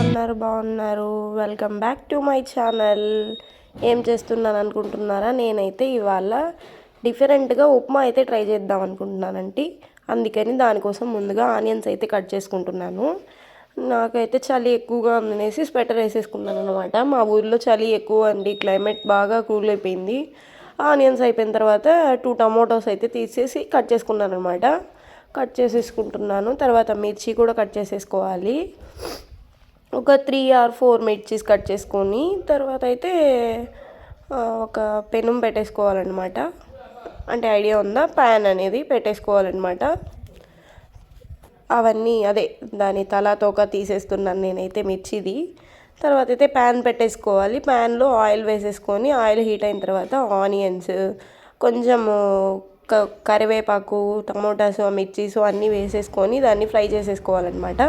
ఉన్నారు బాగున్నారు. Welcome back to my channel ఏం చేస్తున్నాను అనుకుంటున్నారా? నేనైతే ఇవాళ డిఫరెంట్గా ఉప్మా అయితే ట్రై చేద్దాం అనుకుంటున్నానండి అందుకని దానికోసం ముందుగా ఆనియన్స్ అయితే కట్ చేసుకుంటున్నాను. నాకైతే చలి ఎక్కువగా ఉందనేసి స్వెటర్ వేసేసుకున్నాను అనమాట మా ఊర్లో చలి ఎక్కువ అండి. క్లైమేట్ బాగా కూల్ అయిపోయింది. ఆనియన్స్ అయిపోయిన తర్వాత టూ టమోటోస్ అయితే తీసేసి కట్ చేసుకున్నాను అనమాట కట్ చేసేసుకుంటున్నాను. తర్వాత మిర్చి కూడా కట్ చేసేసుకోవాలి. ఒక త్రీ ఆర్ ఫోర్ మిర్చీస్ కట్ చేసుకొని తర్వాత అయితే ఒక పెనం పెట్టేసుకోవాలన్నమాట. అంటే ఐడియా ఉందా? ప్యాన్ అనేది పెట్టేసుకోవాలన్నమాట. అవన్నీ అదే దాని తల తోక తీసేస్తున్నాను నేనైతే మిర్చిది. తర్వాత అయితే ప్యాన్ పెట్టేసుకోవాలి. ప్యాన్లో ఆయిల్ వేసేసుకొని ఆయిల్ హీట్ అయిన తర్వాత ఆనియన్స్ కొంచెము కరివేపాకు టమోటాస్ మిర్చీస్ అన్నీ వేసేసుకొని దాన్ని ఫ్రై చేసేసుకోవాలన్నమాట.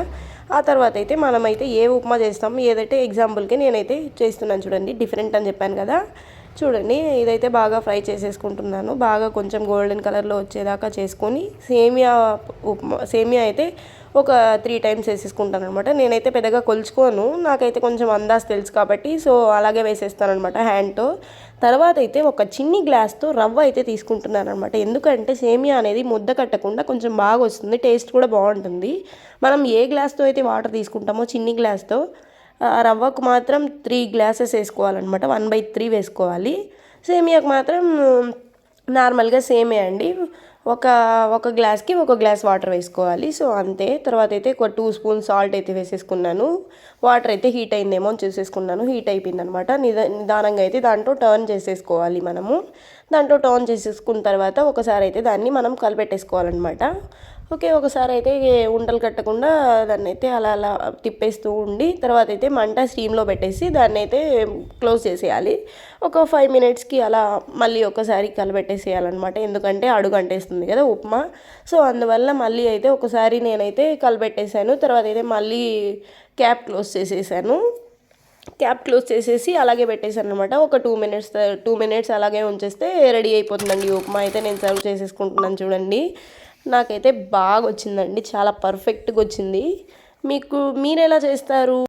ఆ తర్వాత అయితే మనమైతే ఏ ఉప్మా చేస్తాం? ఏదైతే ఎగ్జాంపుల్కి నేనైతే చేస్తున్నాను చూడండి డిఫరెంట్ అని చెప్పాను కదా. చూడండి ఇదైతే బాగా ఫ్రై చేసేసుకుంటున్నాను. బాగా కొంచెం గోల్డెన్ కలర్లో వచ్చేదాకా చేసుకొని సేమియా ఉప్మా సేమియా అయితే ఒక త్రీ టైమ్స్ వేసేసుకుంటాను అనమాట నేనైతే పెద్దగా కొలుచుకోను నాకైతే కొంచెం అందాజ్ తెలుసు కాబట్టి సో అలాగే వేసేస్తాను అనమాట హ్యాండ్తో. తర్వాత అయితే ఒక చిన్ని గ్లాస్తో రవ్వ అయితే తీసుకుంటున్నాను అనమాట ఎందుకంటే సేమియా అనేది ముద్ద కట్టకుండా కొంచెం బాగా వస్తుంది టేస్ట్ కూడా బాగుంటుంది. మనం ఏ గ్లాస్తో అయితే వాటర్ తీసుకుంటామో చిన్ని గ్లాస్తో రవ్వకు మాత్రం త్రీ గ్లాసెస్ వేసుకోవాలన్నమాట. వన్ బై త్రీ వేసుకోవాలి. సేమియాకు మాత్రం నార్మల్గా సేమే అండి. ఒక ఒక గ్లాస్కి ఒక గ్లాస్ వాటర్ వేసుకోవాలి. సో అంతే. తర్వాత అయితే ఒక టూ స్పూన్ సాల్ట్ అయితే వేసేసుకున్నాను. వాటర్ అయితే హీట్ అయిందేమో అని చూసేసుకున్నాను. హీట్ అయిపోయింది అనమాట నిదా నిదానంగా అయితే దాంట్లో టర్న్ చేసేసుకోవాలి మనము. దాంట్లో టర్న్ చేసేసుకున్న తర్వాత ఒకసారి అయితే దాన్ని మనం కలిపెట్టేసుకోవాలన్నమాట ఓకే ఒకసారి అయితే ఉండలు కట్టకుండా దాన్ని అయితే అలా అలా తిప్పేస్తూ ఉండి తర్వాత అయితే మంట స్టీమ్లో పెట్టేసి దాన్ని అయితే క్లోజ్ చేసేయాలి. ఒక ఫైవ్ మినిట్స్కి అలా మళ్ళీ ఒకసారి కలబెట్టేసేయాలన్నమాట ఎందుకంటే అడుగు అంటేస్తుంది కదా ఉప్మా. సో అందువల్ల మళ్ళీ అయితే ఒకసారి నేనైతే కలబెట్టేశాను తర్వాత అయితే మళ్ళీ క్యాప్ క్లోజ్ చేసేసాను. క్యాప్ క్లోజ్ చేసేసి అలాగే పెట్టేశాను అనమాట ఒక టూ మినిట్స్ టూ మినిట్స్ అలాగే ఉంచేస్తే రెడీ అయిపోతుందండి ఉప్మా. అయితే నేను సర్వ్ చేసేసుకుంటున్నాను చూడండి. నాకైతే బాగా వచ్చిందండి. చాలా పర్ఫెక్ట్గా వచ్చింది. మీకు మీరు ఎలా చేస్తారు?